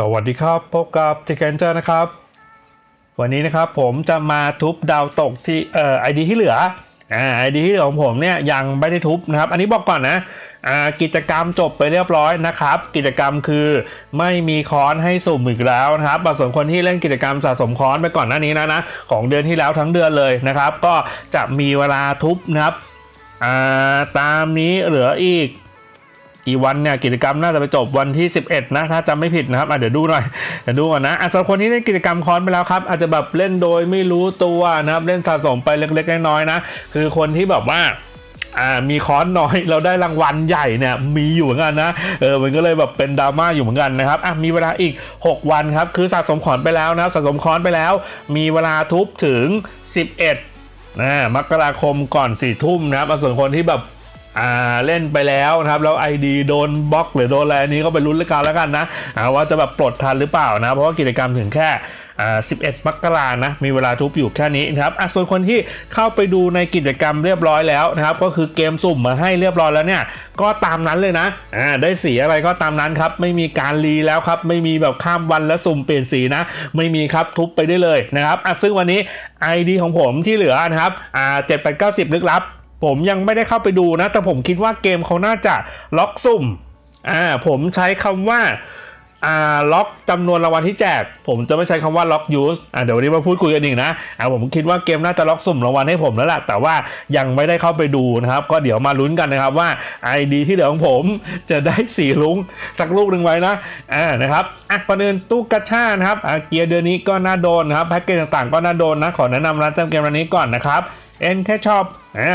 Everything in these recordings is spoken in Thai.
สวัสดีครับ พบกับทีแคนเจอร์นะครับ วันนี้นะครับผมจะมาทุบดาวตกที่เอ่อไอดีที่เหลืออ่าไอดีที่เหลือของผมเนี่ยยังไม่ได้ทุบนะครับ อันนี้บอกก่อนนะอ่ากิจกรรมจบไปเรียบร้อยนะครับ กิจกรรมคือไม่มีค้อนให้สุ่มอีกแล้วนะครับส่วนคนที่เล่นกิจกรรมสะสมค้อนไปก่อนหน้านี้นะนะของเดือนที่แล้วทั้งเดือนเลยนะครับ ก็จะมีเวลาทุบนะครับอ่าตามนี้เหลืออีก กี่วันเนี่ยกิจกรรมน่าจะไปจบวันที่ 11 นะถ้าจำไม่ผิดนะครับเดี๋ยวดูหน่อยเดี๋ยวดูก่อนนะอะสำหรับคนที่เล่นกิจกรรมคอนไปแล้วครับ อาจจะแบบเล่นโดยไม่รู้ตัวนะครับเล่นสะสมไปเล็กๆน้อยๆนะ คือคนที่แบบว่าอ่ามีคอนน้อยเราได้รางวัลใหญ่เนี่ยมีอยู่เหมือนกันนะเออมันก็เลยแบบเป็นดราม่าอยู่เหมือนกันนะครับอะมีเวลาอีก 6 วันครับคือสะสมคอนไปแล้วนะครับสะสมคอนไปแล้ว มีเวลาทุบถึง 11นะมกราคมก่อน4ทุ่มนะครับส่วนคนที่แบบ อ่าเล่นไปแล้วนะครับแล้ว ID โดนบล็อกหรือโดนอะไรอันนี้ก็ไปลุ้นแล้วกันแล้วกันนะว่าจะแบบปลดทันหรือเปล่านะ เพราะว่ากิจกรรมถึงแค่อ่า11 มกรานะ มีเวลาทุบอยู่แค่นี้นะครับอะส่วนคนที่เข้าไปดูในกิจกรรมเรียบร้อยแล้วนะครับ ก็คือเกมสุ่มมาให้เรียบร้อยแล้วเนี่ย ก็ตามนั้นเลยนะ อ่า ได้สีอะไรก็ตามนั้นครับ ไม่มีการรีแล้วครับ ไม่มีแบบข้ามวันแล้วสุ่มเปลี่ยนสีนะ ไม่มีครับ ทุบไปได้เลยนะครับอะซึ่งวันนี้ ID ของผมที่เหลือนะครับ อ่า 7890 ลึกลับ ผมยังไม่ได้เข้าไปดูนะ แต่ผมคิดว่าเกมเขาน่าจะล็อกสุ่มอ่าผมใช้คำว่าอ่าล็อกจำนวนรางวัลที่แจก ผมจะไม่ใช้คำว่าล็อกยูสอ่าเดี๋ยววันนี้มาพูดคุยกันอีกนะอ่าผมคิดว่าเกมน่าจะล็อกสุ่มรางวัลให้ผมแล้วล่ะแต่ว่ายังไม่ได้เข้าไปดูนะครับ ก็เดี๋ยวมาลุ้นกันนะครับว่า ID ที่เหลือของผมจะได้สีลุงสักลูกหนึ่งไว้นะอ่านะครับอะประเด็นตู้กระชานะครับอ่าเกียร์เดือนนี้ก็น่าโดนครับแพ็กเกจต่างๆก็น่าโดนนะขอแนะนำร้านเติมเกมร้านนี้ก่อนนะครับเอ็นแค่ชอบ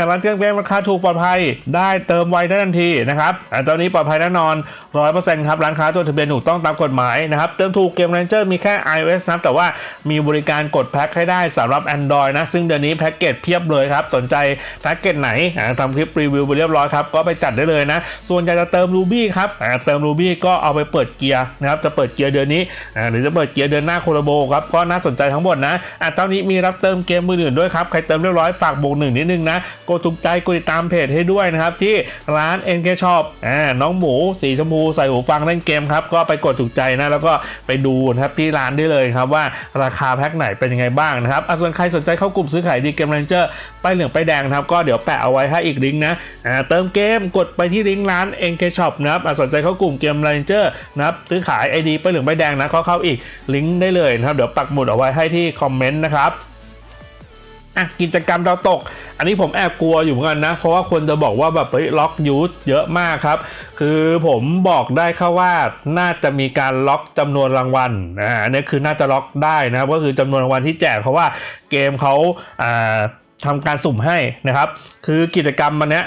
ร้านเครื่องเกมราคาถูกปลอดภัยได้เติมไวได้ทันทีนะครับอ่าตอนนี้ปลอดภัยแน่นอน 100%ครับร้านค้าจดทะเบียนถูกต้องตามกฎหมายนะครับเติมถูกเกม r รนเจอร์มีแค่ iOS นะครับแต่ว่ามีบริการกดแพ็คให้ได้สำหรับ Android นะ ซึ่งเดือนนี้แพ็กเกจเพียบเลยครับ สนใจแพ็กเกจไหนอ่าทำคลิปรีวิวไปเรียบร้อยครับ ก็ไปจัดได้เลยนะ ส่วนอยากจะเติม Ruby ครับอ่าเติม Ruby ก็เอาไปเปิดเกียร์นะครับจะเปิดเกียร์เดือนนี้อ่าหรือจะเปิดเกียร์เดือนหน้าโคโลโบครับก็น่าสนใจทั้งหมดนะอ่าตอนนี้มีรับเติมเกมมืออื่นด้วยครับใครเติมเรียบร้อยฝากบวกหนึ่งนิดนึงนะกดถูกใจกดติดตามเพจให้ด้วยนะครับที่ร้าน NK Shop อ่าน้องหมูสีชมพูใส่หูฟังเล่นเกมครับก็ไปกดถูกใจนะแล้วก็ไปดูนะครับที่ร้านได้เลยครับว่าราคาแพ็คไหนเป็นยังไงบ้างนะครับอะส่วนใครสนใจเข้ากลุ่มซื้อขายดีเกม r รนเจอร์ป้ายเหลืองป้ายแดงครับก็เดี๋ยวแปะเอาไว้ให้อีกลิงก์นะอ่าเติมเกมกดไปที่ลิงก์ร้าน NK Shop นะครับอะสนใจเข้ากลุ่มเกม r รนเจอร์นะครับซื้อขาย ID ป้ายเหลืองป้ายแดงนะก็เข้าอีกลิงก์ได้เลยนะครับเดี๋ยวปักหมุดเอาไว้ให้ที่คอมเมนต์นะครับ อะกิจกรรมดาวตก อันนี้ผมแอบกลัวอยู่เหมือนกันนะ เพราะว่าคนจะบอกว่าแบบเฮ้ยล็อกยูทเยอะมากครับ คือผมบอกได้แค่ว่าน่าจะมีการล็อกจำนวนรางวัลอ่าอันนี้คือน่าจะล็อกได้นะครับก็คือจำนวนรางวัลที่แจกเพราะว่าเกมเขาอ่าทำการสุ่มให้นะครับ คือกิจกรรมมันเนี้ย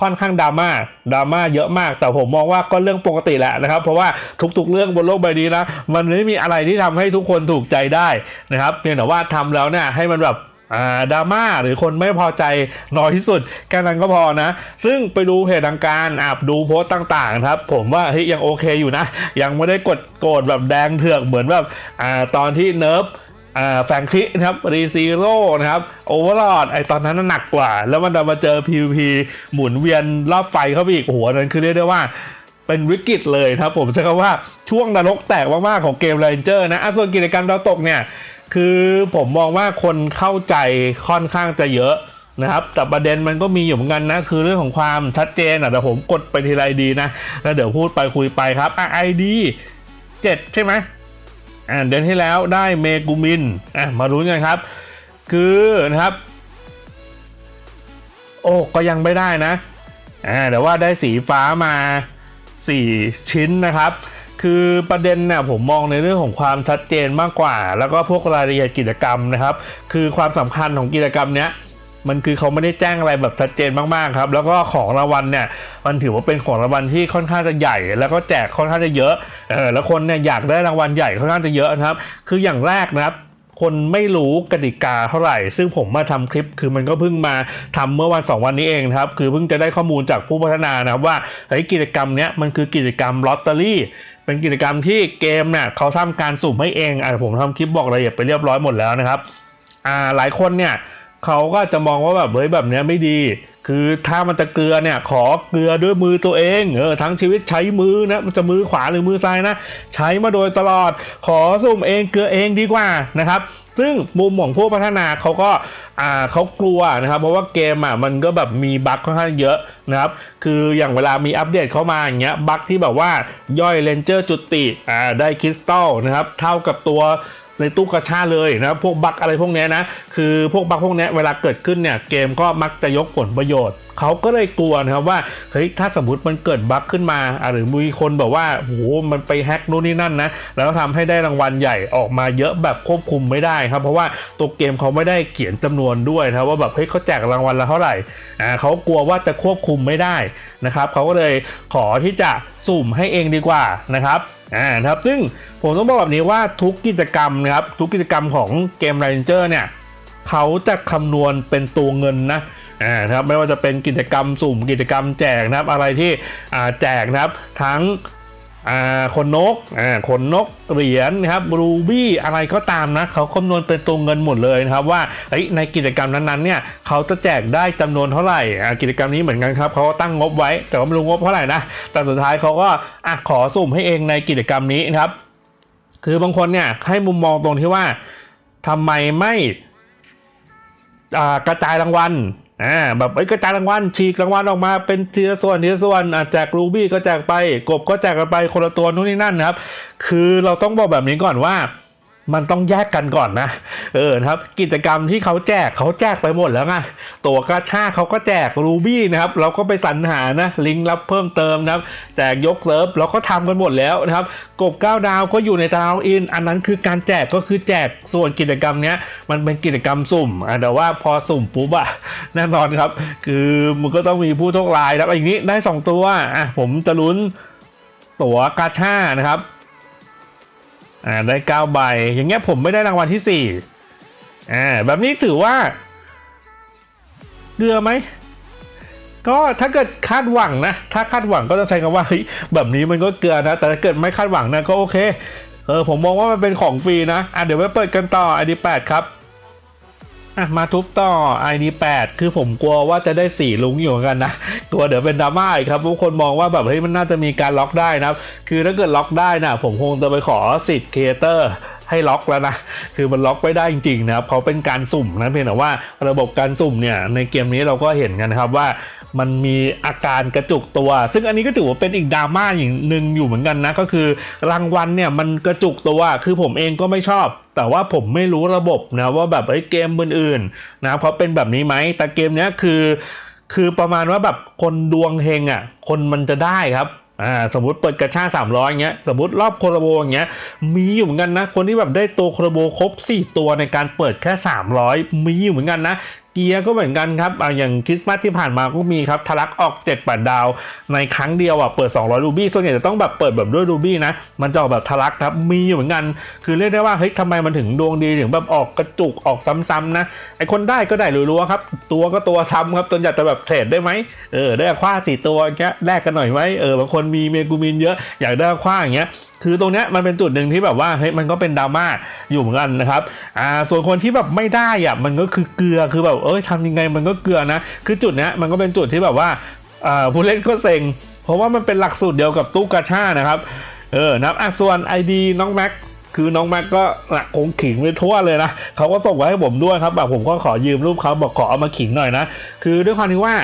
ค่อนข้างดราม่าดราม่าเยอะมาก แต่ผมมองว่าก็เรื่องปกติแหละนะครับ เพราะว่าทุกๆเรื่องบนโลกใบนี้นะมันไม่มีอะไรที่ทำให้ทุกคนถูกใจได้นะครับเพียงแต่ว่าทำแล้วเนี่ยให้มันแบบ ดราม่าหรือคนไม่พอใจน้อยที่สุดแค่นั้นก็พอนะ ซึ่งไปดูเพจทางการอาบดูโพสต์ต่างๆครับ ผมว่าเฮ้ยยังโอเคอยู่นะ ยังไม่ได้กดโกรธแบบแดงเถือกเหมือนแบบอ่าตอนที่เนิร์ฟแฟงคินะครับรีซีโร่นะครับโอเวอร์ลอดไอตอนนั้นหนักกว่า แล้วมันมาเจอ PVP หมุนเวียนรอบไฟเข้าไปอีกโอ้โหอันนั้นคือเรียกได้ว่าเป็นวิกฤตเลยครับผมใช้คำว่าช่วงนรกแตกมากๆของเกม r รนเจอร์นะส่วนกิจกรรมดาวตกเนี่ย คือผมมองว่าคนเข้าใจค่อนข้างจะเยอะนะครับแต่ประเด็นมันก็มีอยู่เหมือนกันนะ คือเรื่องของความชัดเจนอะแต่ผมกดไปทีไรดีนะ แล้วเดี๋ยวพูดไปคุยไปครับอะ ID 7ใช่ไหมอ่าเดือนที่แล้วได้เมกูมินอะมาลุ้นกันครับ คือนะครับ โอ้ก็ยังไม่ได้นะอ่าแต่ว่าได้สีฟ้ามา 4 ชิ้นนะครับ คือประเด็นเนี่ยผมมองในเรื่องของความชัดเจนมากกว่า แล้วก็พวกรายละเอียดกิจกรรมนะครับ คือความสำคัญของกิจกรรมเนี้ยมันคือเขาไม่ได้แจ้งอะไรแบบชัดเจนมากๆครับ แล้วก็ของรางวัลเนี่ยมันถือว่าเป็นของรางวัลที่ค่อนข้างจะใหญ่ แล้วก็แจกค่อนข้างจะเยอะเออแล้วคนเนี่ยอยากได้รางวัลใหญ่ค่อนข้างจะเยอะนะครับ คืออย่างแรกนะครับคนไม่รู้กติกาเท่าไหร่ ซึ่งผมมาทำคลิปคือมันก็เพิ่งมาทำเมื่อวัน 2 วันนี้เองครับ คือเพิ่งจะได้ข้อมูลจากผู้พัฒนานะครับว่าเฮ้ยกิจกรรมเนี้ยมันคือกิจกรรมลอตเตอรี่ เป็นกิจกรรมที่เกมเนี่ยเขาทำการสุ่มให้เองอะผมทำคลิปบอกรายละเอียดไปเรียบร้อยหมดแล้วนะครับอ่าหลายคนเนี่ยเขาก็จะมองว่าแบบเฮ้ยแบบเนี้ยไม่ดี คือถ้ามันจะเกลือเนี่ยขอเกลือด้วยมือตัวเองเออทั้งชีวิตใช้มือนะมันจะมือขวาหรือมือซ้ายนะ ใช้มาโดยตลอดขอสุ่มเองเกลือเองดีกว่านะครับ ซึ่งมุมของผู้พัฒนาเขาก็อ่าเขากลัวนะครับ เพราะว่าเกมอะมันก็แบบมีบั๊กค่อนข้างเยอะนะครับ คืออย่างเวลามีอัปเดตเข้ามาอย่างเงี้ยบั๊กที่แบบว่าย่อยเลนเจอร์จุติอ่าได้คริสตัลนะครับ เท่ากับตัว ในตู้กระชาเลยนะครับพวกบั๊กอะไรพวกนี้นะคือพวกบั๊กพวกนี้เวลาเกิดขึ้นเนี่ยเกมก็มักจะยกผลประโยชน์เขาก็เลยกลัวนะครับว่าเฮ้ยถ้าสมมติมันเกิดบั๊กขึ้นมา หรือมีคนแบบว่าโอ้โหมันไปแฮ็กนู่นนี่นั่นนะแล้วทำให้ได้รางวัลใหญ่ออกมาเยอะแบบควบคุมไม่ได้ครับ เพราะว่าตัวเกมเขาไม่ได้เขียนจำนวนด้วยนะว่าแบบเฮ้ยเขาแจกรางวัลละเท่าไหร่อ่าเขากลัวว่าจะควบคุมไม่ได้นะครับเขาก็เลยขอที่จะสุ่มให้เองดีกว่านะครับ อ่าครับซึ่งผมต้องบอกแบบนี้ว่าทุกกิจกรรมนะครับทุกกิจกรรมของเกมไรเจอร์เนี่ยเขาจะคำนวณเป็นตัวเงินนะอ่าครับไม่ว่าจะเป็นกิจกรรมสุ่มกิจกรรมแจกนะครับอะไรที่อ่าแจกนะครับทั้ง อ่าขนนกอ่าขนนกเหรียญนะครับรูบี้อะไรก็ตามนะเขาคำนวณเป็นตัวเงินหมดเลยนะครับว่าในกิจกรรมนั้นๆเนี่ยเขาจะแจกได้จำนวนเท่าไหร่กิจกรรมนี้เหมือนกันครับเขาก็ตั้งงบไว้แต่ว่าไม่รู้งบเท่าไหร่นะแต่สุดท้ายเขาก็อะขอสุ่มให้เองในกิจกรรมนี้นะครับ คือบางคนเนี่ยให้มุมมองตรงที่ว่าทำไมไม่กระจายรางวัล อ่าแบบไอ้กระจายรางวัลฉีกรางวัลออกมาเป็นทีละส่วนทีละส่วนอะแจกรูบี้ก็แจกไปกบก็แจกกันไปคนละตัวนู่นนี่นั่นนะครับ คือเราต้องบอกแบบนี้ก่อนว่า มันต้องแยกกันก่อนนะ เออครับ กิจกรรมที่เขาแจกเขาแจกไปหมดแล้วไงตัวกระชาเขาก็แจกรูบี้นะครับ เราก็ไปสรรหานะ ลิงก์รับเพิ่มเติมนะครับ แจกยกเซิร์ฟเราก็ทำกันหมดแล้วนะครับ กบ9ดาวก็อยู่ในตารางอิน อันนั้นคือการแจกก็คือแจกส่วนกิจกรรมเนี้ยมันเป็นกิจกรรมสุ่มอะแต่ว่าพอสุ่มปุ๊บอะแน่นอนครับ คือมันก็ต้องมีผู้โชคร้ายครับอย่างนี้ได้สองตัวอะผมจะลุ้นตั๋วกาชานะครับ อ่าได้9ใบ อย่างเงี้ยผมไม่ได้รางวัลที่4อ่าแบบนี้ถือว่าเกลือไหมก็ถ้าเกิดคาดหวังนะ ถ้าคาดหวังก็ต้องใช้คำว่าเฮ้ยแบบนี้มันก็เกลือนะ แต่ถ้าเกิดไม่คาดหวังนะก็โอเค เออผมมองว่ามันเป็นของฟรีนะ อะเดี๋ยวไปเปิดกันต่อ ID 8 ครับ อะมาทุบต่อ ID 8คือผมกลัวว่าจะได้สี่ลุงอยู่เหมือนกันนะกลัวเดี๋ยวเป็นดราม่าอีกครับทุกคนมองว่าแบบเฮ้ยมันน่าจะมีการล็อกได้นะครับ คือถ้าเกิดล็อกได้นะผมคงจะไปขอสิทธิ์ครีเอเตอร์ให้ล็อกแล้วนะ คือมันล็อกไว้ได้จริงๆนะครับเขาเป็นการสุ่มนะเพียงแต่ว่าระบบการสุ่มเนี่ยในเกมนี้เราก็เห็นกันนะครับว่า มันมีอาการกระจุกตัว ซึ่งอันนี้ก็ถือว่าเป็นอีกดราม่าอย่างหนึ่งอยู่เหมือนกันนะ ก็คือรางวัลเนี่ยมันกระจุกตัว คือผมเองก็ไม่ชอบ แต่ว่าผมไม่รู้ระบบนะว่าแบบไอ้เกมอื่นๆนะเพราะเป็นแบบนี้ไหม แต่เกมเนี้ยคือ คือประมาณว่าแบบคนดวงเฮงอะ คนมันจะได้ครับอ่าสมมติเปิดกระชา300อย่างเงี้ยสมมติรอบโคโรโบอย่างเงี้ยมีอยู่เหมือนกันนะ คนที่แบบได้ตัวโคโรโบครบ 4 ตัวในการเปิดแค่ 300 มีอยู่เหมือนกันนะ เกียร์ก็เหมือนกันครับอ่าอย่างคริสต์มาสที่ผ่านมาก็มีครับทะลักออก7ปัดดาว ในครั้งเดียวอะเปิด 200รูบี้ส่วนใหญ่จะต้องแบบเปิดแบบด้วยรูบี้นะ มันจะออกแบบทะลักครับมีอยู่เหมือนกัน คือเรียกได้ว่าเฮ้ยทำไมมันถึงดวงดีถึงแบบออกกระจุกออกซ้ำๆนะไอคนได้ก็ได้รัวๆครับ ตัวก็ตัวซ้ำครับจนอยากจะแบบเทรดได้ไหมเออได้คว้าสี่ตัวอย่างเงี้ยแลกกันหน่อยไหมเออบางคนมีเมกูมินเยอะอยากได้คว้าอย่างเงี้ยคือตรงเนี้ยมันเป็นจุดหนึ่งที่แบบว่าเฮ้ยมันก็เป็นดราม่าอยู่เหมือนกันนะครับอ่าส่วนคนที่แบบไม่ได้อะมันก็คือเกลือคือแบบเอ้ยทำยังไงมันก็เกลือนะ คือจุดเนี้ยมันก็เป็นจุดที่แบบว่าอ่าผู้เล่นก็เซ็ง เพราะว่ามันเป็นหลักสูตรเดียวกับตู้กาชานะครับเออนะอะส่วน ID น้องแม็กคือน้องแม็กก็อะคงขิงไปทั่วเลยนะเขาก็ส่งไว้ให้ผมด้วยครับแบบผมก็ขอยืมรูปเขาบอกขอเอามาขิงหน่อยนะ คือด้วยความที่ว่า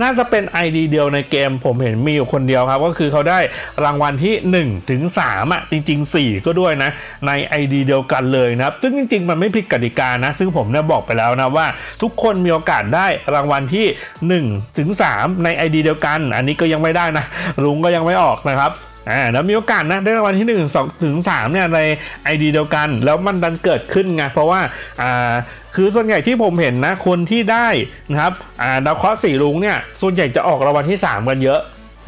น่าจะเป็น ID เดียวในเกมผมเห็นมีอยู่คนเดียวครับ ก็คือเขาได้รางวัลที่ 1 ถึง 3 อะ จริง ๆ 4 ก็ด้วยนะ ใน ID เดียวกันเลยนะครับ ซึ่งจริง ๆ มันไม่ผิดกติกานะ ซึ่งผมเนี่ยบอกไปแล้วนะว่า ทุกคนมีโอกาสได้รางวัลที่ 1 ถึง 3 ใน ID เดียวกัน อันนี้ก็ยังไม่ได้นะลุงก็ยังไม่ออกนะครับ อ่าแล้วมีโอกาสนะได้รางวัลที่1 2ถึง3เนี่ยใน ID เดียวกัน แล้วมันดันเกิดขึ้นไงเพราะว่าอ่าคือส่วนใหญ่ที่ผมเห็นนะคนที่ได้นะครับอ่าดาวเคราะห์สี่ลุงเนี่ยส่วนใหญ่จะออกรางวัลที่ 3 กันเยอะ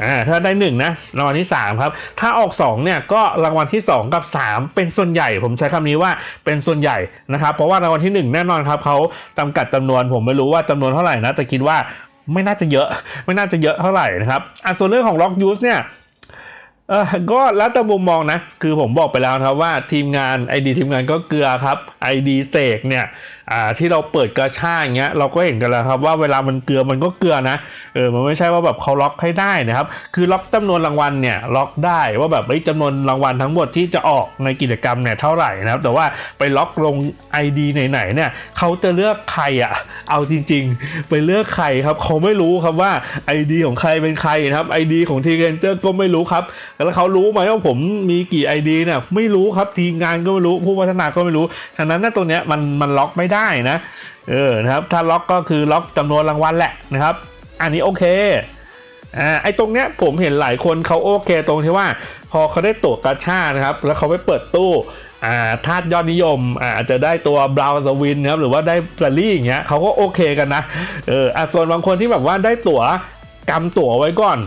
อ่าถ้าได้1นะรางวัลที่ 3 ครับ ถ้าออก 2 เนี่ยก็รางวัลที่ 2 กับ 3 เป็นส่วนใหญ่ ผมใช้คำนี้ว่าเป็นส่วนใหญ่นะครับ เพราะว่ารางวัลที่ 1 แน่นอนครับเขาจำกัดจำนวนผมไม่รู้ว่าจำนวนเท่าไหร่นะแต่คิดว่าไม่น่าจะเยอะ ไม่น่าจะเยอะเท่าไหร่นะครับอะส่วนเรื่องของล็อกยูสเนี่ย เออก็แล้วแต่มุมมองนะ คือผมบอกไปแล้วครับว่าทีมงานไอดีทีมงานก็เกลือครับไอดีเสกเนี่ย อ่าที่เราเปิดกระชาอย่างเงี้ยเราก็เห็นกันแล้วครับว่าเวลามันเกลือมันก็เกลือนะเออมันไม่ใช่ว่าแบบเขาล็อกให้ได้นะครับคือล็อกจำนวนรางวัลเนี่ยล็อกได้ว่าแบบเอ้จำนวนรางวัลทั้งหมดที่จะออกในกิจกรรมเนี่ยเท่าไหร่นะครับแต่ว่าไปล็อกลง ID ไหนๆเนี่ยเขาจะเลือกใครอะ่ะเอาจริง ๆ ไปเลือกใครครับเขาไม่รู้ครับว่า ID ของใครเป็นใครนะครับ ID ของทีเกนเจอร์ก็ไม่รู้ครับแล้วเขารู้ไหมว่าผมมีกี่ ID เนี่ยไม่รู้ครับทีมงานก็ไม่รู้ผู้พัฒนาก็ไม่รู้ ฉะนั้นน้าตัวเนี้ยมันมันล็อกไม่ได้นะ เออนะครับ ถ้าล็อกก็คือล็อกจำนวนรางวัลแหละนะครับ อันนี้โอเคอ่าไอ้ตรงเนี้ยผมเห็นหลายคนเขาโอเคตรงที่ว่า พอเขาได้ตั๋วกาชานะครับ แล้วเขาไปเปิดตู้อ่าธาตุยอดนิยมอ่าจะได้ตัวบราวน์สวินนะครับหรือว่าได้แฟลลี่อย่างเงี้ยเขาก็โอเคกันนะเอออะส่วนบางคนที่แบบว่าได้ตั๋วกำตั๋วไว้ก่อน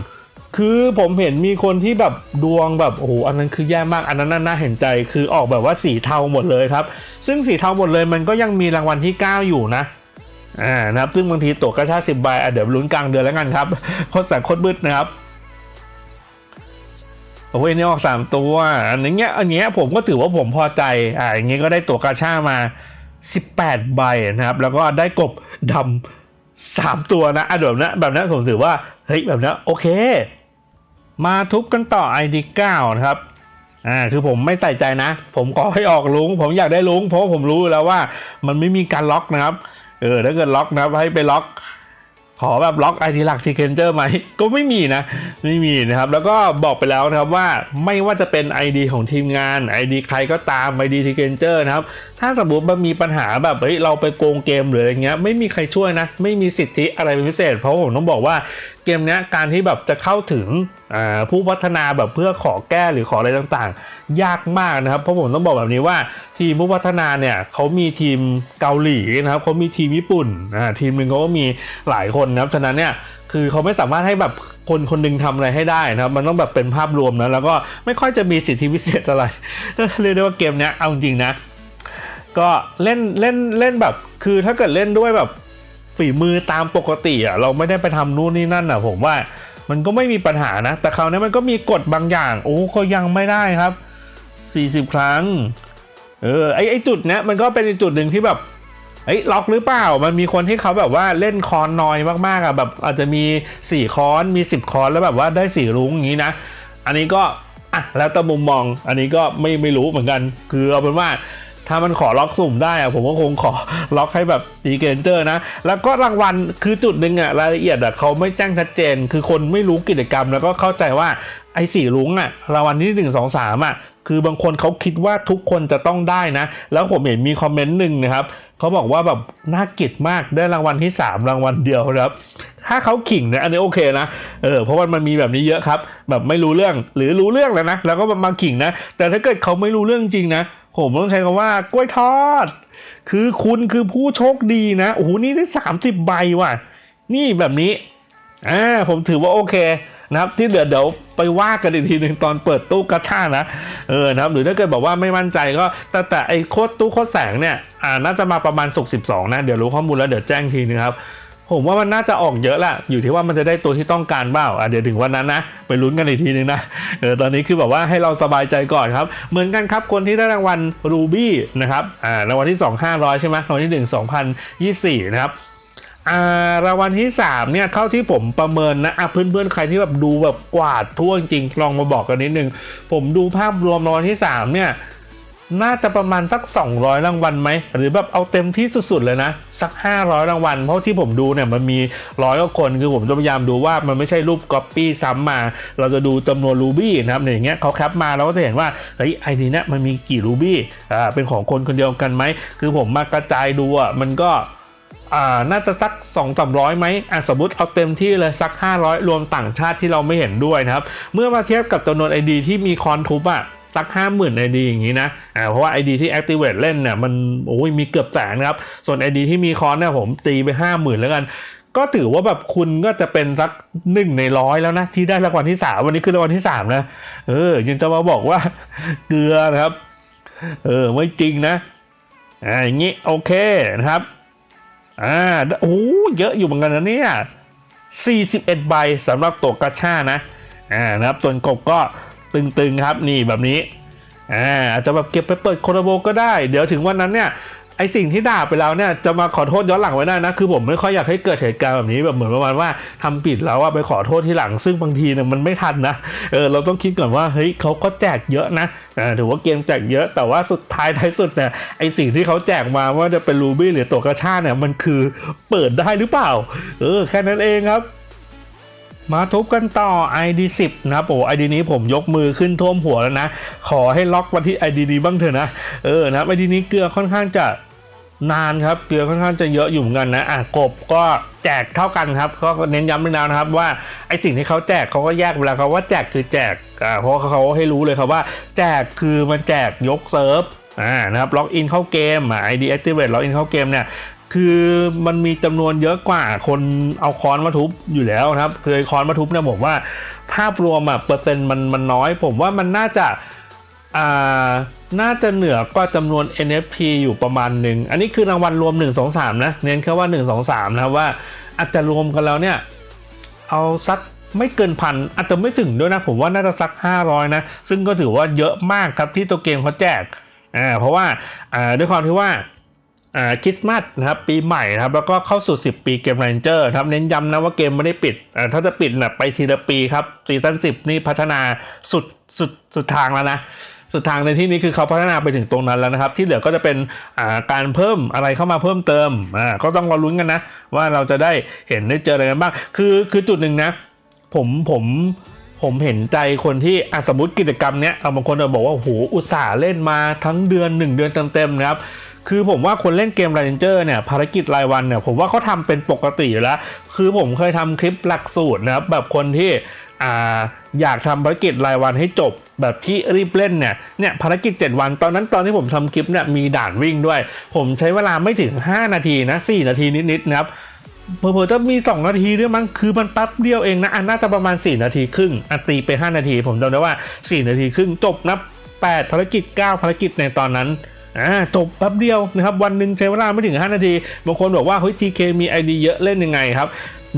คือผมเห็นมีคนที่แบบดวงแบบโอ้โหอันนั้นคือแย่มากอันนั้นน่านาเห็นใจคือออกแบบว่าสีเทาหมดเลยครับ ซึ่งสีเทาหมดเลยมันก็ยังมีรางวัลที่ 9 อยู่นะอ่านะครับซึ่งบางทีตัวกระชาสิบใบเดี๋ยวลุ้นกลางเดือนแล้วกันครับโคตรแสนโคตรมืดนะครับโอ้ยนี่ออกสามตัวอันนี้เงี้ยอันเนี้ยผมก็ถือว่าผมพอใจอ่าอย่างเงี้ยก็ได้ตัวกระชามา 18 ใบนะครับ แล้วก็ได้กบดำสามตัวนะอะแบบนั้นแบบนั้นผมถือว่าเฮ้ยแบบนั้นโอเค มาทุบกันต่อ ID 9นะครับอ่าคือผมไม่ใส่ใจนะ ผมขอให้ออกลุง ผมอยากได้ลุงเพราะผมรู้แล้วว่ามันไม่มีการล็อกนะครับเออถ้าเกิดล็อกนะครับให้ไปล็อก ขอแบบล็อกไอทีหลักทีเคนเจอร์ไหมก็ไม่มีนะ ไม่มีนะครับ แล้วก็บอกไปแล้วนะครับว่าไม่ว่าจะเป็น ID ของทีมงาน ID ใครก็ตาม ID ทีเคนเจอร์นะครับ ถ้าสมมติมันมีปัญหาแบบเฮ้ยเราไปโกงเกมหรืออะไรเงี้ยไม่มีใครช่วยนะ ไม่มีสิทธิอะไรเป็นพิเศษ เพราะผมต้องบอกว่า เกมนี้การที่แบบจะเข้าถึงผู้พัฒนาแบบเพื่อขอแก้หรือขออะไรต่างๆ ยากมากนะครับ เพราะผมต้องบอกแบบนี้ว่าทีมผู้พัฒนาเนี่ยเขามีทีมเกาหลีนะครับเขามีทีมญี่ปุ่นอ่าทีมหนึ่งเขาก็มีหลายคนนะครับฉะนั้นเนี่ยคือเขาไม่สามารถให้แบบคนคนหนึงทำอะไรให้ได้นะครับ มันต้องแบบเป็นภาพรวมนะแล้วก็ไม่ค่อยจะมีสิทธิพิเศษอะไรเรียกได้ว่าเกมนี้เอาจริงนะ ก็เล่นเล่นเล่นแบบคือถ้าเกิดเล่นด้วยแบบ ฝีมือตามปกติอะเราไม่ได้ไปทำนู่นนี่นั่นอะ ผมว่ามันก็ไม่มีปัญหานะ แต่คราวนี้มันก็มีกฎบางอย่าง โอ้ก็ยังไม่ได้ครับ 40 ครั้ง เออไอไอจุดเนี้ยมันก็เป็นจุดหนึ่งที่แบบเอ้ยล็อกหรือเปล่า มันมีคนที่เขาแบบว่าเล่นคอนน้อยมากๆอะแบบอาจจะมี 4 คอนมี 10 คอนแล้วแบบว่าได้สีรุ้งอย่างนี้นะ อันนี้ก็อะแล้วแต่มุมมอง อันนี้ก็ไม่ไม่รู้เหมือนกัน คือเอาเป็นว่า ถ้ามันขอล็อกสุ่มได้อะผมก็คงขอล็อกให้แบบตีเกนเจอร์นะ แล้วก็รางวัลคือจุดหนึ่งอะรายละเอียดอะเขาไม่แจ้งชัดเจน คือคนไม่รู้กิจกรรม แล้วก็เข้าใจว่าไอ้สี่ลุงอะรางวัลที่หนึ่งสองสามอะคือบางคนเขาคิดว่าทุกคนจะต้องได้นะ แล้วผมเห็นมีคอมเมนต์หนึ่งนะครับเขาบอกว่าแบบน่าเกลียดมากได้รางวัลที่ 3 รางวัลเดียวครับ ถ้าเขาขิงเนี่ยอันนี้โอเคนะเออเพราะว่ามันมีแบบนี้เยอะครับ แบบไม่รู้เรื่องหรือรู้เรื่องแล้วนะแล้วก็มาขิงนะ แต่ถ้าเกิดเขาไม่รู้เรื่องจริงนะ ผมต้องใช้คำว่ากล้วยทอด คือคุณคือผู้โชคดีนะ โอ้โห นี่ได้30ใบว่ะ นี่แบบนี้ อ่า ผมถือว่าโอเคนะครับ ที่เหลือเดี๋ยวไปว่ากันอีกทีหนึ่งตอนเปิดตู้กระชานะ เออ นะครับ หรือถ้าเกิดบอกว่าไม่มั่นใจก็ แต่แต่ไอ้โคตรตู้โคตรแสงเนี่ย อ่า น่าจะมาประมาณสุกสิบสองนะ เดี๋ยวรู้ข้อมูลแล้วเดี๋ยวแจ้งทีนึงครับ ผมว่ามันน่าจะออกเยอะแหละอยู่ที่ว่ามันจะได้ตัวที่ต้องการเปล่าอะเดี๋ยวถึงวันนั้นนะไปลุ้นกันอีกทีนึงนะเออตอนนี้คือแบบว่าให้เราสบายใจก่อนครับ เหมือนกันครับคนที่ได้รางวัลรูบี้นะครับอ่ารางวัลที่ 2 500 ใช่ไหมรางวัลที่ 1 2024 นะครับอ่ารางวัลที่ 3 เนี่ยเท่าที่ผมประเมินนะอะเพื่อนๆ ใครที่แบบดูแบบกวาดทั่วจริงลองมาบอกกันนิดนึง ผมดูภาพรวมรางวัลที่ 3 เนี่ย น่าจะประมาณสัก 200 รางวัลไหม หรือแบบเอาเต็มที่สุดๆเลยนะ สัก 500 รางวัล เพราะที่ผมดูเนี่ยมันมีร้อยกว่าคนคือผมจะพยายามดูว่ามันไม่ใช่รูปก๊อปปี้ซ้ำมา เราจะดูจำนวนรูบี้นะครับเนี่ยอย่างเงี้ยเขาแคปมาเราก็จะเห็นว่าเฮ้ยไอดีเนี่ยมันมีกี่รูบี้อ่าเป็นของคนคนเดียวกันไหม คือผมมากระจายดูอะมันก็อ่าน่าจะสัก 2 3 0 0ไหมอะสมมติเอาเต็มที่เลยสัก 500 รวมต่างชาติที่เราไม่เห็นด้วยนะครับ เมื่อมาเทียบกับจำนวน ID ที่มีคอนทุบอะ สัก50,000 ID อดีอย่างนี้นะอ่าเพราะว่า ID ที่ Activate เล่นเนี่ยมันโอ้ยมีเกือบแสนครับ ส่วน ID ที่มีคอนเนี่ยผมตีไป50,000แล้วกันก็ถือว่าแบบคุณก็จะเป็นสักหนึ่งในร้อยแล้วนะ ที่ได้รางวัลที่3วันนี้คือรางวัลที่3นะ เออยังจะมาบอกว่าเกลือนะครับ เออไม่จริงนะอ่าอย่างนี้โอเคนะครับอ่าโอ้เยอะอยู่เหมือนกันนะเนี่ย41ใบสำหรับตัวกระชานะอ่านะครับส่วนกบก็ ตึงๆครับนี่แบบนี้อ่าจจะแบบเก็บไปเปิดโคโรโบก็ได้ เดี๋ยวถึงวันนั้นเนี่ยไอสิ่งที่ด่าไปแล้วเนี่ยจะมาขอโทษย้อนหลังไว้ได้นะ คือผมไม่ค่อยอยากให้เกิดเหตุการณ์แบบนี้แบบเหมือนประมาณว่าทำผิดแล้วอะไปขอโทษที่หลังซึ่งบางทีเนี่ยมันไม่ทันนะเออเราต้องคิดก่อนว่าเฮ้ยเขาก็แจกเยอะนะอ่าถือว่าเกมแจกเยอะแต่ว่าสุดท้ายท้ายสุดเนี่ยไอสิ่งที่เขาแจกมาว่าจะเป็นรูบี้หรือตัวกระชาเนี่ยมันคือเปิดได้หรือเปล่า เออแค่นั้นเองครับ มาทุบกันต่อ ID 10นะครับโอ้ ID นี้ผมยกมือขึ้นท่วมหัวแล้วนะ ขอให้ล็อกมาที่ ID นี้บ้างเถอะนะ เออนะ ID นี้เกลือค่อนข้างจะนานครับเกลือค่อนข้างจะเยอะอยู่เหมือนกันนะอะกบก็แจกเท่ากันครับก็เน้นย้ำไปแล้วนะครับว่าไอสิ่งที่เขาแจกเขาก็แยกเวลาเขาว่าแจกคือแจกอ่าเพราะเขาให้รู้เลยครับว่า แจกคือมันแจกยกเซิร์ฟอ่านะครับล็อกอินเข้าเกมไอ่า ID activate ล็อกอินเข้าเกมเนี่ย คือมันมีจำนวนเยอะกว่าคนเอาค้อนมาทุบอยู่แล้วครับคือค้อนมาทุบเนี่ยผมว่า ภาพรวมอะเปอร์เซ็นต์มันมันน้อย ผมว่ามันน่าจะอ่าน่าจะเหนือกว่าจำนวน NFT อยู่ประมาณหนึ่ง อันนี้คือรางวัลรวม 1 2 3 นะ เน้นแค่ว่า 1 2 3 นะว่าอาจจะรวมกันแล้วเนี่ย เอาสักไม่เกินพันอาจจะไม่ถึงด้วยนะ ผมว่าน่าจะสัก 500 นะ ซึ่งก็ถือว่าเยอะมากครับที่ตัวเกมเขาแจกอ่าเพราะว่าอ่าด้วยความที่ว่า คริสต์มาสนะครับปีใหม่นะครับแล้วก็เข้าสู่ 10 ปีเกม r รนเจอร์ครับเน้นย้ำนะว่าเกมไม่ได้ปิดถ้าจะปิดนะไปทีละปีครับซีซั่น10 นี่พัฒนาสุดสุดสุดทางแล้วนะ สุดทางในที่นี้คือเขาพัฒนาไปถึงตรงนั้นแล้วนะครับ ที่เหลือก็จะเป็นการเพิ่มอะไรเข้ามาเพิ่มเติมก็ต้องรอลุ้นกันนะ ว่าเราจะได้เห็นได้เจออะไรกันบ้างคือคือจุดหนึ่งนะ ผมผมผมเห็นใจคนที่อะสมมติกิจกรรมเนี้ยบางคนจะบอกว่าโอ้โหอุตส่าห์เล่นมาทั้งเดือน 1 เดือนเต็มๆนะครับ คือผมว่าคนเล่นเกม r รนเจอร์เนี่ยภารกิจรายวันเนี่ยผมว่าเขาทำเป็นปกติอยู่แล้ว คือผมเคยทำคลิปหลักสูตรนะครับแบบคนที่อ่าอยากทำภารกิจรายวันให้จบแบบที่รีบเล่นเนี่ยเนี่ยภารกิจ 7 วัน ตอนนั้นตอนที่ผมทำคลิปเนี่ยมีด่านวิ่งด้วย ผมใช้เวลาไม่ถึง 5 นาทีนะ4นาทีนิดๆนะครับเผื่อจะมี 2 นาทีด้วยมั้งคือมันแป๊บเดียวเองนะอันน่าจะประมาณ 4 นาทีครึ่งอันตีไป 5 นาที ผมจำได้ว่า 4 นาทีครึ่งจบนับ8ภารกิจ 9 ภารกิจในตอนนั้น อ่าจบแป๊บเดียวนะครับวันหนึ่งใช้เวลาไม่ถึง 5 นาที บางคนบอกว่าเฮ้ย TK มี ID เยอะเล่นยังไงครับ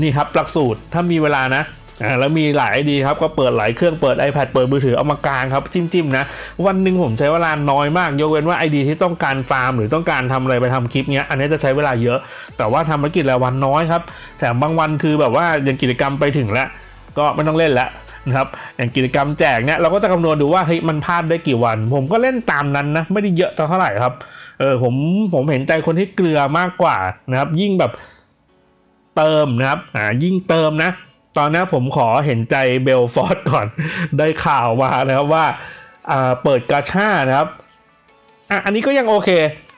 นี่ครับหลักสูตรถ้ามีเวลานะอ่าแล้วมีหลาย ID ครับก็เปิดหลายเครื่องเปิด iPad เปิดมือถือเอามากลางครับจิ้มๆนะ วันหนึ่งผมใช้เวลาน้อยมากยกเว้นว่า ID ที่ต้องการฟาร์มหรือต้องการทำอะไรไปทำคลิปเนี้ยอันนี้จะใช้เวลาเยอะ แต่ว่าทำภารกิจรายวันน้อยครับแถมบางวันคือแบบว่าอย่างกิจกรรมไปถึงแล้ว ก็ไม่ต้องเล่นแล้ว นะครับอย่างกิจกรรมแจกเนี่ยเราก็จะคำนวณดูว่าเฮ้ยมันพลาดได้กี่วัน ผมก็เล่นตามนั้นนะไม่ได้เยอะเท่าไหร่ครับเออผมผมเห็นใจคนที่เกลือมากกว่านะครับ ยิ่งแบบเติมนะครับอ่ายิ่งเติมนะ ตอนนี้ผมขอเห็นใจเบลฟอร์ดก่อน ได้ข่าวมานะครับว่าอ่าเปิดกาชานะครับอะอันนี้ก็ยังโอเค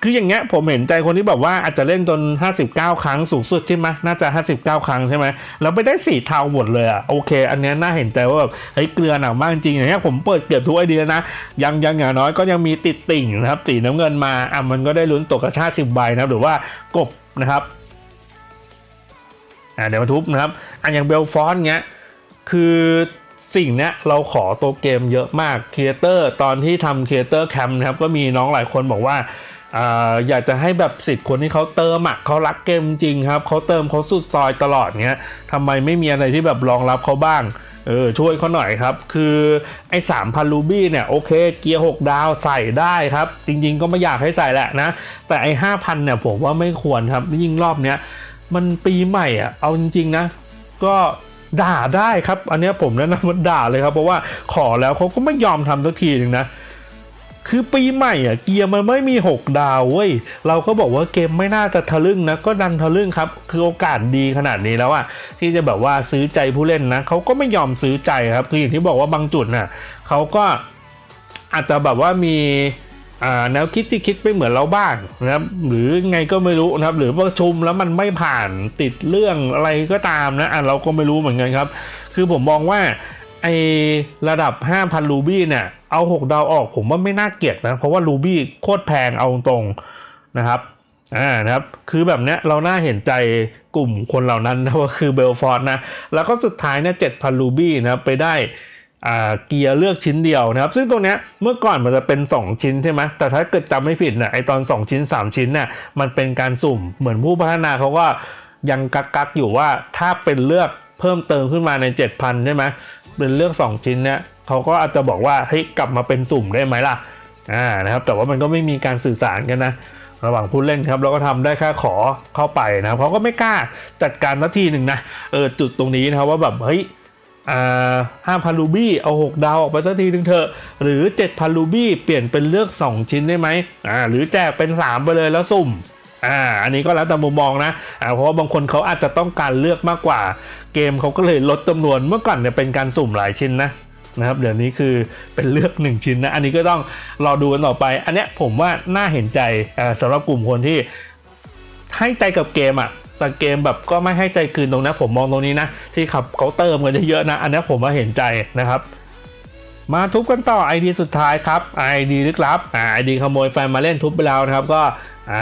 คืออย่างเงี้ยผมเห็นใจคนที่แบบว่าอาจจะเล่นจน 59 ครั้งสูงสุดใช่ไหมน่าจะ 59 ครั้งใช่ไหมแล้วไปได้สีเทาหมดเลยอะโอเค อันเนี้ยน่าเห็นใจว่าแบบเฮ้ยเกลือหนักมากจริงอย่างเงี้ยผมเปิดเกือบทุกไอเดียนะยังยังอย่างน้อยก็ยังมีติดติ่งนะครับสีน้ำเงินมาอะมันก็ได้ลุ้นตกกระชาสิบใบนะหรือว่ากบนะครับอะเดี๋ยวมาทุบนะครับอันอย่างเบลฟอนเงี้ยคือสิ่งเนี้ยเราขอตัวเกมเยอะมากครีเอเตอร์ตอนที่ทำครีเอเตอร์แคมป์นะครับก็มีน้องหลายคนบอกว่า ออยากจะให้แบบสิทธิ์คนที่เขาเติมอะเขารักเกมจริงครับเขาเติมเขาสุดซอยตลอดเนี้ยทำไมไม่มีอะไรที่แบบรองรับเขาบ้างเออช่วยเขาหน่อยครับ คือไอ้สามพันรูบี้เนี่ยโอเคเกียร์ 6 ดาวใส่ได้ครับ จริงๆก็ไม่อยากให้ใส่แหละนะ แต่ไอ้ห้าพันเนี่ยผมว่าไม่ควรครับยิ่งรอบเนี้ยมันปีใหม่อะเอาจริงๆนะ ก็ด่าได้ครับ อันนี้ผมแนะนำว่าด่าเลยครับ เพราะว่าขอแล้วเขาก็ไม่ยอมทำสักทีหนึ่งนะ คือปีใหม่อะเกียร์มันไม่มี 6 ดาวเว้ยเราก็บอกว่าเกมไม่น่าจะทะลึ่งนะก็ดันทะลึ่งครับ คือโอกาสดีขนาดนี้แล้วอะที่จะแบบว่าซื้อใจผู้เล่นนะเขาก็ไม่ยอมซื้อใจครับ คืออย่างที่บอกว่าบางจุดน่ะเขาก็อาจจะแบบว่ามีแนวคิดที่คิดไม่เหมือนเราบ้างนะครับหรือไงก็ไม่รู้นะครับ หรือประชุมแล้วมันไม่ผ่านติดเรื่องอะไรก็ตามนะอะเราก็ไม่รู้เหมือนกันครับ คือผมมองว่า ไอระดับ 5,000รูบี้เนี่ย เอา 6 ดาวออกผมว่าไม่น่าเกลียดนะ เพราะว่ารูบี้โคตรแพงเอาตรงนะครับอ่านะครับ คือแบบเนี้ยเราน่าเห็นใจกลุ่มคนเหล่านั้นนะว่าคือเบลฟอร์ดนะ แล้วก็สุดท้ายเนี่ย7,000รูบี้นะไปได้อ่าเกียร์เลือกชิ้นเดียวนะครับ ซึ่งตรงเนี้ยเมื่อก่อนมันจะเป็น 2 ชิ้นใช่ไหมแต่ถ้าเกิดจำไม่ผิดนะไอตอน 2 ชิ้น 3 ชิ้นเนี่ยมันเป็นการสุ่มเหมือนผู้พัฒนาเขาก็ยังกักกักอยู่ว่าถ้าเป็นเลือกเพิ่มเติมขึ้นมาใน 7,000 ใช่ไหม เป็นเลือก 2 ชิ้นเนี่ยเขาก็อาจจะบอกว่าเฮ้ยกลับมาเป็นสุ่มได้ไหมล่ะอ่านะครับแต่ว่ามันก็ไม่มีการสื่อสารกันนะระหว่างผู้เล่นครับแล้วก็ทำได้แค่ขอเข้าไปนะครับเขาก็ไม่กล้าจัดการนาทีหนึ่งนะเออจุดตรงนี้นะครับว่าแบบเฮ้ยอ่าห้าพันรูบี้เอา 6 ดาวออกไปสักทีหนึ่งเถอะ หรือ 7,000รูบี้เปลี่ยนเป็นเลือก 2 ชิ้นได้ไหมอ่าหรือแจกเป็น 3 ไปเลยแล้วสุ่มอ่าอันนี้ก็แล้วแต่มุมมองนะอ่าเพราะว่าบางคนเขาอาจจะต้องการเลือกมากกว่า เกมเขาก็เลยลดจำนวนเมื่อก่อนเนี่ยเป็นการสุ่มหลายชิ้นนะนะครับเดี๋ยวนี้คือเป็นเลือก 1 ชิ้นนะอันนี้ก็ต้องรอดูกันต่อไป อันเนี้ยผมว่าน่าเห็นใจอ่าสำหรับกลุ่มคนที่ให้ใจกับเกมอะ่ะแต่เกมแบบก็ไม่ให้ใจคืนตรงนะผมมองตรงนี้นะ ที่ขับเขาเติมกันเยอะๆนะ อันนี้ผมว่าเห็นใจนะครับ มาทุบกันต่อ ID สุดท้ายครับ ID ลึกลับอ่า ID ขโมยแฟนมาเล่นทุบไปแล้วนะครับ ก็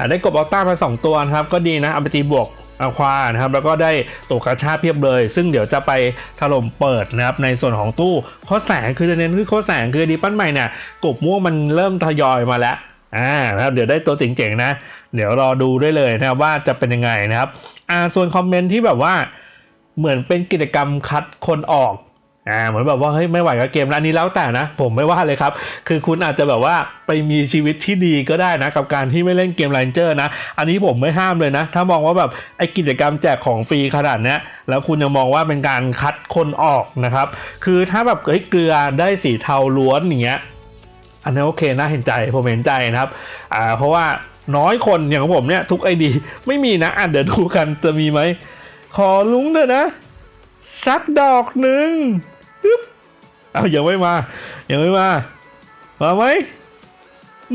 ได้กบอัลต้ามาสองตัวนะครับ ก็ดีนะเอาไปตีบวก อาควานะครับแล้วก็ได้ตัวกระชาเพียบเลย ซึ่งเดี๋ยวจะไปถล่มเปิดนะครับในส่วนของตู้ข้อแสงคือจะเน้นคือข้อแสงคือดีปั้นใหม่เนี่ยกบม่วงมันเริ่มทยอยมาแล้วอ่านะครับเดี๋ยวได้ตัวเจ๋งๆนะ เดี๋ยวรอดูได้เลยนะครับว่าจะเป็นยังไงนะครับอ่าส่วนคอมเมนต์ที่แบบว่าเหมือนเป็นกิจกรรมคัดคนออก อ่าเหมือนแบบว่าเฮ้ยไม่ไหวกับเกมแล้วอันนี้แล้วแต่นะ ผมไม่ว่าเลยครับ คือคุณอาจจะแบบว่าไปมีชีวิตที่ดีก็ได้นะกับการที่ไม่เล่นเกม Ranger นะ อันนี้ผมไม่ห้ามเลยนะ ถ้ามองว่าแบบไอ้กิจกรรมแจกของฟรีขนาดนี้แล้วคุณยังมองว่าเป็นการคัดคนออกนะครับ คือถ้าแบบเฮ้ยเกลือได้สีเทาล้วนอย่างเงี้ยอันนี้โอเคน่าเห็นใจผมเห็นใจนะครับอ่าเพราะว่าน้อยคนอย่างของผมเนี่ยทุกไอดีไม่มีนะอะเดี๋ยวดูกันจะมีไหมขอลุ้งเถอะนะ สักดอกหนึ่ง ปึ๊บเอายังไม่มายังไม่มา มาไหม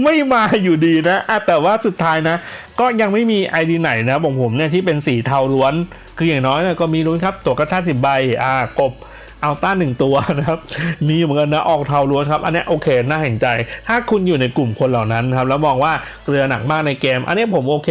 ไม่มาอยู่ดีนะแต่ว่าสุดท้ายนะ ก็ยังไม่มีไอดีไหนนะของผมเนี่ยที่เป็นสีเทาล้วน คืออย่างน้อยนี่ยก็มีลุ้นครับตัวกระชาสิบใบอ่ากบเอาต้าหนึ่งตัวนะครับ มีเหมือนกันนะออกเทาล้วนครับ อันนี้โอเคน่าเห็นใจ ถ้าคุณอยู่ในกลุ่มคนเหล่านั้นครับแล้วมองว่าเกลือหนักมากในเกม อันนี้ผมโอเค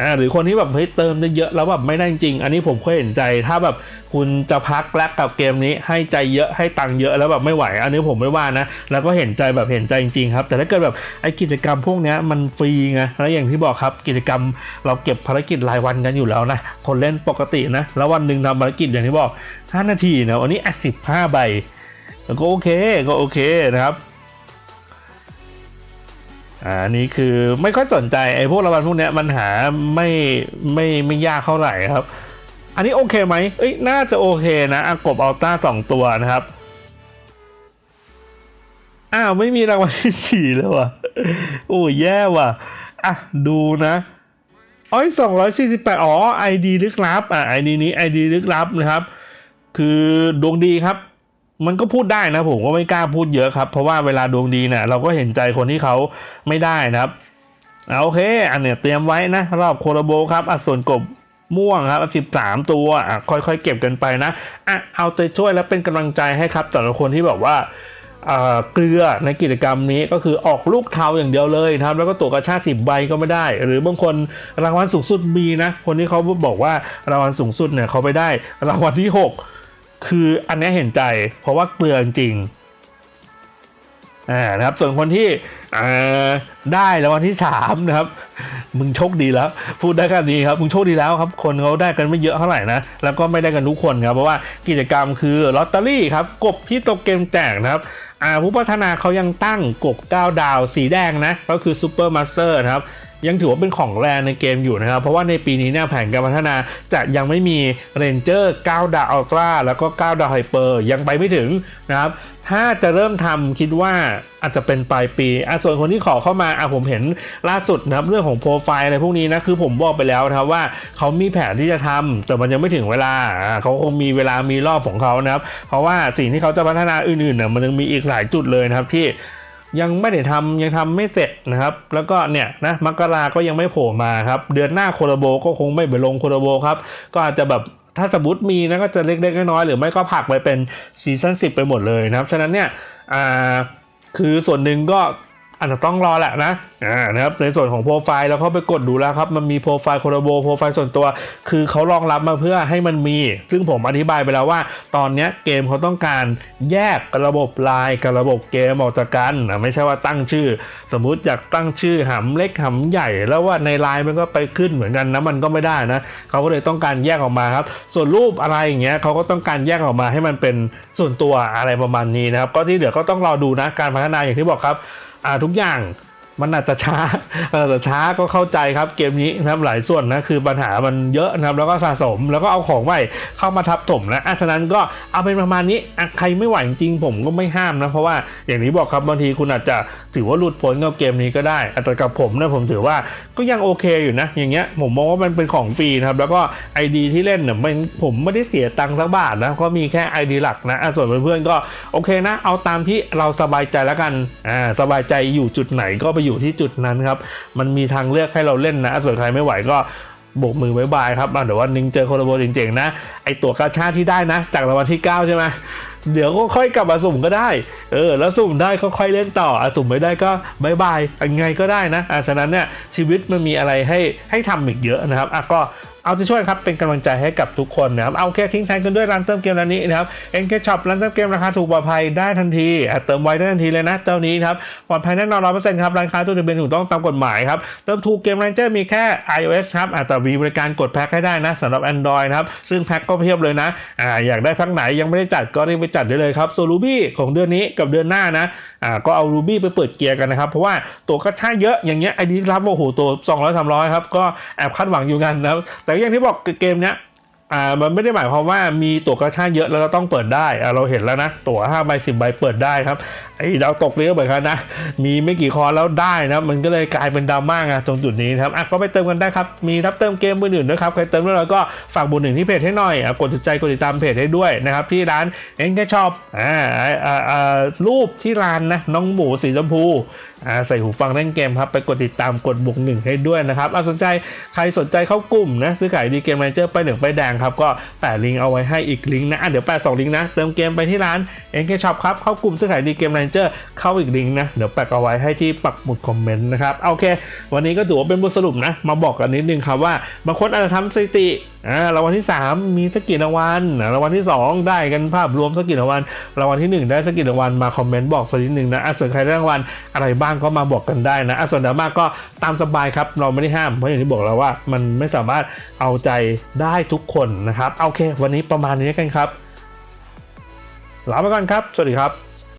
อ่าหรือคนที่แบบเฮ้ยเติมได้เยอะแล้วแบบไม่ได้จริง อันนี้ผมก็เห็นใจถ้าแบบ คุณจะพักแลกกับเกมนี้ให้ใจเยอะให้ตังค์เยอะแล้วแบบไม่ไหว อันนี้ผมไม่ว่านะ แล้วก็เห็นใจแบบเห็นใจจริงๆครับ แต่ถ้าเกิดแบบไอ้กิจกรรมพวกนี้มันฟรีไงแล้วอย่างที่บอกครับกิจกรรมเราเก็บภารกิจรายวันกันอยู่แล้วนะคนเล่นปกตินะ แล้ววันหนึ่งทำภารกิจอย่างที่บอก 5 นาทีนะวันนี้แอคสิบห้าใบแล้วก็โอเคก็โอเคนะครับอ่าอันนี้คือไม่ค่อยสนใจไอ้พวกรางวัลพวกนี้มันหาไม่ไม่ไม่ยากเท่าไหร่ครับ อันนี้โอเคไหมเอ้ยน่าจะโอเคนะอากบอัลต้าสองตัวนะครับ อ้าว ไม่มีรางวัลที่สี่แล้วว่ะโอ้ยแย่ว่ะ อะ ดูนะอ้อยสองร้อยสี่สิบแปดอ๋อไอดีลึกลับ อะไอดีนี้ไอดีลึกลับนะครับ คือดวงดีครับ มันก็พูดได้นะผมก็ไม่กล้าพูดเยอะครับ เพราะว่าเวลาดวงดีเนี่ยเราก็เห็นใจคนที่เขาไม่ได้นะครับเอาโอเค อันเนี้ยเตรียมไว้นะ รอบโคโรโบครับ อะส่วนกบ ม่วงครับสิบสามตัวอะค่อยๆ เก็บกันไปนะอะเอาใจช่วยและเป็นกำลังใจให้ครับแต่ละคนที่แบบว่าเกลือในกิจกรรมนี้ก็คือออกลูกเทาอย่างเดียวเลยนะครับแล้วก็ตัวกระชาสิบใบก็ไม่ได้ หรือบางคนรางวัลสูงสุดมีนะ คนที่เขาบอกว่ารางวัลสูงสุดเนี่ยเขาไปได้รางวัลที่หกคืออันนี้เห็นใจ เพราะว่าเกลือจริง อ่านะครับส่วนคนที่อ่าได้รางวัลที่สามนะครับมึงโชคดีแล้ว พูดได้แค่นี้ครับมึงโชคดีแล้วครับ คนเขาได้กันไม่เยอะเท่าไหร่นะแล้วก็ไม่ได้กันทุกคนครับเพราะว่ากิจกรรมคือลอตเตอรี่ครับกบที่ตกเกมแจกนะครับอ่าผู้พัฒนาเขายังตั้งกบ 9 ดาวสีแดงนะก็คือซูเปอร์มาสเตอร์นะครับ ยังถือว่าเป็นของแรงในเกมอยู่นะครับ เพราะว่าในปีนี้เนี่ยแผนการพัฒนาจะยังไม่มีเรนเจอร์9ดาวอัลตร้าแล้วก็9ดาวไฮเปอร์ยังไปไม่ถึงนะครับถ้าจะเริ่มทำคิดว่าอาจจะเป็นปลายปีอะส่วนคนที่ขอเข้ามาอะผมเห็นล่าสุดนะครับเรื่องของโปรไฟล์อะไรพวกนี้นะคือผมบอกไปแล้วนะครับว่าเขามีแผนที่จะทำแต่มันยังไม่ถึงเวลาเขาคงมีเวลามีรอบของเขานะครับ เพราะว่าสิ่งที่เขาจะพัฒนาอื่นๆเนี่ยมันยังมีอีกหลายจุดเลยนะครับที่ ยังไม่ได้ทำยังทำไม่เสร็จนะครับ แล้วก็เนี่ยนะมกราก็ยังไม่โผล่มาครับ เดือนหน้าโคโรโบก็คงไม่ไปลงโคโรโบครับ ก็อาจจะแบบถ้าสมมติมีนะก็จะเล็กๆน้อยๆหรือไม่ก็ผักไปเป็นซีซั่น10 ไปหมดเลยนะครับ ฉะนั้นเนี่ยอ่าคือส่วนหนึ่งก็ อาจจะต้องรอแหละนะอ่านะครับในส่วนของโปรไฟล์เราเข้าไปกดดูแล้วครับ มันมีโปรไฟล์โคโรโบโปรไฟล์ส่วนตัว คือเขารองรับมาเพื่อให้มันมี ซึ่งผมอธิบายไปแล้วว่า ตอนนี้เกมเขาต้องการแยกระบบไลน์กับระบบเกมออกจากกันนะไม่ใช่ว่าตั้งชื่อ สมมุติอยากตั้งชื่อหำเล็กหำใหญ่ แล้วว่าในไลน์มันก็ไปขึ้นเหมือนกันนะมันก็ไม่ได้นะเขาก็เลยต้องการแยกออกมาครับ ส่วนรูปอะไรอย่างเงี้ยเขาก็ต้องการแยกออกมาให้มันเป็นส่วนตัวอะไรประมาณนี้นะครับก็ที่เหลือก็ต้องรอดูนะการพัฒนาอย่างที่บอกครับ ทุกอย่าง มันอาจจะช้าอาจจะช้าก็เข้าใจครับเกมนี้นะครับหลายส่วนนะคือปัญหามันเยอะนะครับแล้วก็สะสมแล้วก็เอาของใหม่เข้ามาทับถมนะอะฉะนั้นก็เอาเป็นประมาณนี้ใครไม่ไหวจริงผมก็ไม่ห้ามนะเพราะว่าอย่างนี้บอกครับบางทีคุณอาจจะถือว่าหลุดพ้นกับเกมนี้ก็ได้แต่กับผมนะผมถือว่าก็ยังโอเคอยู่นะอย่างเงี้ยผมมองว่ามันเป็นของฟรีนะครับแล้วก็ ID ที่เล่นเนี่ยมันผมไม่ได้เสียตังค์สักบาทนะก็มีแค่ ID หลักนะอะส่วนเพื่อนๆก็โอเคนะ เอาตามที่เราสบายใจแล้วกันอ่าสบายใจอยู่จุดไหนก็ไปอยู่ที่จุดนั้นครับ มันมีทางเลือกให้เราเล่นนะ ส่วนใครไม่ไหวก็โบกมือบายบายครับอะเดี๋ยววันหนึงเจอโคโลโบจริงๆนะ ไอตัวกาชาที่ได้นะ จากรางวัลที่ 9 ใช่ไหมเดี๋ยวก็ค่อยกลับมาสุ่มก็ได้ เออ แล้วสุ่มได้ก็ค่อยเล่นต่ออสุ่มไม่ได้ก็บายบายยังไงก็ได้นะอะฉะนั้นเนี่ยชีวิตมันมีอะไรให้ให้ทำอีกเยอะนะครับอะก็ เอาใจช่วยครับเป็นกำลังใจให้กับทุกคนนะครับเอาแค่ทิ้งท้ายกันด้วยร้านเติมเกมร้านนี้นะครับเอ็นเคช็อปร้านเติมเกมราคาถูกปลอดภัยได้ทันทีเติมไวได้ทันทีเลยนะเจ้านี้ครับปลอดภัยแน่นอนร้อยเปอร์เซ็นต์ครับร้านค้าตัวทะเบียนถูกต้องตามกฎหมายครับเติมถูกเกม Ranger มีแค่ iOS ครับอะแต่มีบริการกดแพ็คให้ได้นะสำหรับ Android นะครับซึ่งแพ็คก็เพียบเลยนะอ่าอยากได้แพ็คไหนยังไม่ได้จัดก็รีบไปจัดได้เลยครับโซลูบี้ของเดือนนี้กับเดือนหน้านะอ่าก็เอา Ruby ไปเปิดเกียร์กันนะครับเพราะว่าตัวก็ช่าเยอะอย่างเงี้ยไอ้นี้รับโอ้โหตัว200 300ครับก็แอบคาดหวังอยู่กันนะแต่อย่างที่บอกเกมเนี้ยอ่ามันไม่ได้หมายความว่ามีตั๋วกระชากเยอะแล้วเราต้องเปิดได้อ่าเราเห็นแล้วนะ ตั๋ว5ใบ10ใบเปิดได้ครับไอ้ดาวตกเรียกเหมือนกันนะ มีไม่กี่คอแล้วได้นะมันก็เลยกลายเป็นดราม่าไงตรงจุดนี้ครับอะก็ไปเติมกันได้ครับ มีรับเติมเกมมืออื่นด้วยครับใครเติมแล้วเราก็ฝากบุญหนึ่งที่เพจให้หน่อยอะกดติดใจกดติดตามเพจให้ด้วยนะครับที่ร้านเอ็นแคชอปอ่าอ่าอ่ารูปที่ร้านนะน้องหมูสีชมพู ใส่หูฟังเล่นเกมครับ ไปกดติดตามกดบวกหนึ่งให้ด้วยนะครับอะสนใจใครสนใจเข้ากลุ่มนะซื้อขายดีเกม m มเจอร์ไปหลืองไปแดงครับ ก็แปะลิงก์เอาไว้ให้อีกลิงก์นะะเดี๋ยวแปะสองลิงก์นะเติมเกมไปที่ร้านเอ็นแคช็อปครับเข้ากลุ่มซื้อขายดีเกม m มเจอร์เข้าอีกลิงก์นะเดี๋ยวแปะเอาไว้ให้ที่ปักหมุดคอมเมนต์นะครับโอเค วันนี้ก็ถือว่าเป็นบทสรุปนะมาบอกกันนิดนึงครับว่าบางคนอาจจะทำสถิติ อ่ารางวัลที่ 3 มีสกกี่รางวัลรางวัลที่ 2 ได้กันภาพรวมสกกี่รางวัลรางวัลที่ 1 ได้สกกี่รางวัลมาคอมเมนต์บอกสักนิดหนึ่งนะอะส่วนใครได้รางวัลอะไรบ้างก็มาบอกกันได้นะอะส่วนดราม่าก็ตามสบายครับเราไม่ได้ห้ามเพราะอย่างที่บอกแล้วว่า มันไม่สามารถเอาใจได้ทุกคนนะครับโอเค วันนี้ประมาณนี้กันครับลาไปก่อนครับ สวัสดีครับ